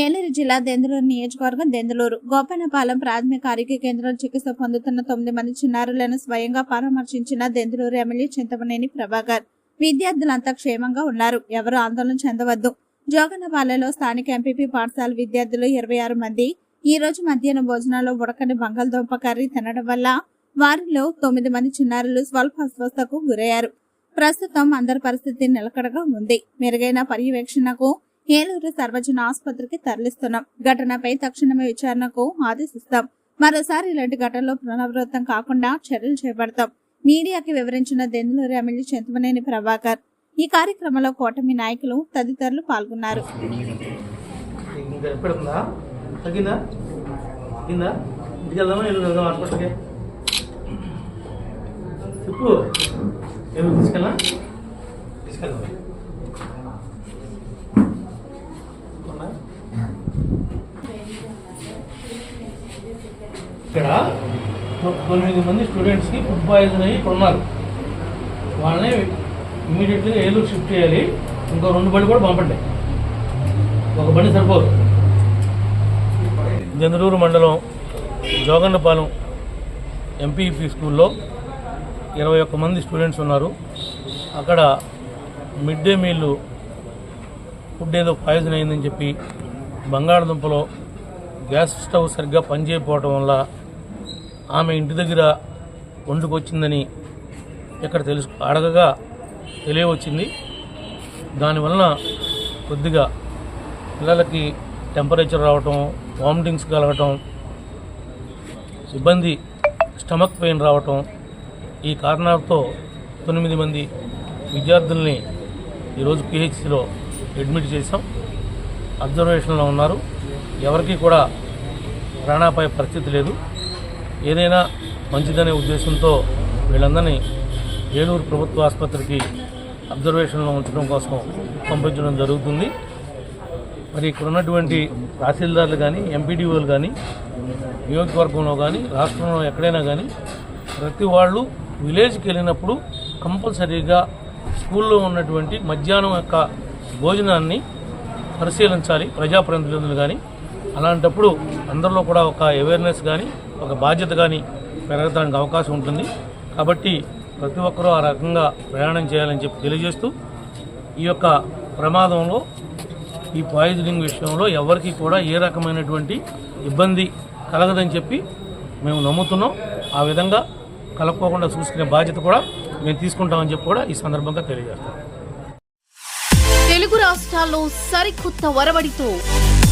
ఏలూరు జిల్లా దెందులూరు నియోజకవర్గం దెందులూరు. గోపన్నపాలెం ప్రాథమిక ఆరోగ్య కేంద్రం చికిత్స పొందుతున్న తొమ్మిది మంది చిన్నారులను స్వయంగా పరామర్శించిన దెందులూరు ఎమ్మెల్యే చింతమనేని ప్రభాకర్. విద్యార్థులంతా క్షేమంగా ఉన్నారు. ఎవరు ఆందోళన చెందవద్దు. జోగన్నపాలెంలో స్థానిక ఎంపీపీ పాఠశాల విద్యార్థులు ఇరవై ఆరు మంది. ఈ రోజు మధ్యాహ్నం భోజనాల్లో ఉడకని బంగాళదుంప కర్రీ తినడం వల్ల వారిలో తొమ్మిది మంది చిన్నారులు స్వల్ప అస్వస్థకు గురయ్యారు. ప్రస్తుతం అందరి పరిస్థితి నిలకడగా ఉంది. మెరుగైన పర్యవేక్షణకు ఏలూరు సర్వజన ఆసుపత్రికి తరలిస్తున్నాం. ఘటనపై తక్షణమే విచారణకు ఆదేశిస్తాం. మరోసారి ఇలాంటి ఘటనలో పునరావృతం కాకుండా చర్యలు చేపడతాం. మీడియాకి వివరించిన దెందులూరు ఎమ్మెల్యే చెంతమనేని ప్రభాకర్. ఈ కార్యక్రమంలో కూటమి నాయకులు తదితరులు పాల్గొన్నారు. ఇంకా ఇక్కడ తొమ్మిది మంది స్టూడెంట్స్కి ఫుడ్ పాయిజన్ అయ్యి ఉన్నారు వాళ్ళని ఇమీడియట్గా ఏలూరు షిఫ్ట్ చేయాలి. ఇంకో రెండు బండి కూడా పంపండి. ఒక బండి సరిపోదు. జంద్రూరు మండలం జోగన్నపాలెం ఎంపీపీ స్కూల్లో ఇరవై ఒక్క మంది స్టూడెంట్స్ ఉన్నారు. అక్కడ మిడ్ డే మీల్ ఫుడ్ ఏదో పాయిజన్ అయిందని చెప్పి బంగాళదుంపలో గ్యాస్ స్టవ్ సరిగ్గా పనిచేయకపోవటం వల్ల ఆమె ఇంటి దగ్గర వండుకొచ్చిందని ఇక్కడ తెలుసు అడగగా తెలియవచ్చింది. దానివలన కొద్దిగా పిల్లలకి టెంపరేచర్ రావటం వామిటింగ్స్ కలగటం ఇబ్బంది స్టమక్ పెయిన్ రావటం ఈ కారణాలతో తొమ్మిది మంది విద్యార్థుల్ని ఈరోజు పిహెచ్సిలో అడ్మిట్ చేశాం. అబ్జర్వేషన్లో ఉన్నారు. ఎవరికి కూడా ప్రాణాపాయ పరిస్థితి లేదు. ఏదైనా మంచిదనే ఉద్దేశంతో వీళ్ళందరినీ ఏలూరు ప్రభుత్వ ఆసుపత్రికి అబ్జర్వేషన్లో ఉంచడం కోసం పంపించడం జరుగుతుంది. మరి ఇక్కడ ఉన్నటువంటి తహసీల్దార్లు కానీ ఎంపీడీఓలు కానీ నియోజకవర్గంలో కానీ రాష్ట్రంలో ఎక్కడైనా కానీ ప్రతి వాళ్ళు విలేజ్కి వెళ్ళినప్పుడు కంపల్సరీగా స్కూల్లో ఉన్నటువంటి మధ్యాహ్నం యొక్క భోజనాన్ని పరిశీలించాలి. ప్రజాప్రతినిధులు కానీ అలాంటప్పుడు అందరిలో కూడా ఒక అవేర్నెస్ కానీ ఒక బాధ్యత కానీ పెరగడానికి అవకాశం ఉంటుంది. కాబట్టి ప్రతి ఒక్కరూ ఆ రకంగా ప్రయాణం చేయాలని చెప్పి తెలియజేస్తూ ఈ యొక్క ప్రమాదంలో ఈ పాయిజనింగ్ విషయంలో ఎవరికి కూడా ఏ రకమైనటువంటి ఇబ్బంది కలగదని చెప్పి మేము నమ్ముతున్నాం. ఆ విధంగా కలగకోకుండా చూసుకునే బాధ్యత కూడా మేము తీసుకుంటామని చెప్పి కూడా ఈ సందర్భంగా తెలియజేస్తాం. తెలుగు రాష్ట్రాల్లో సరికొత్త వరవడితో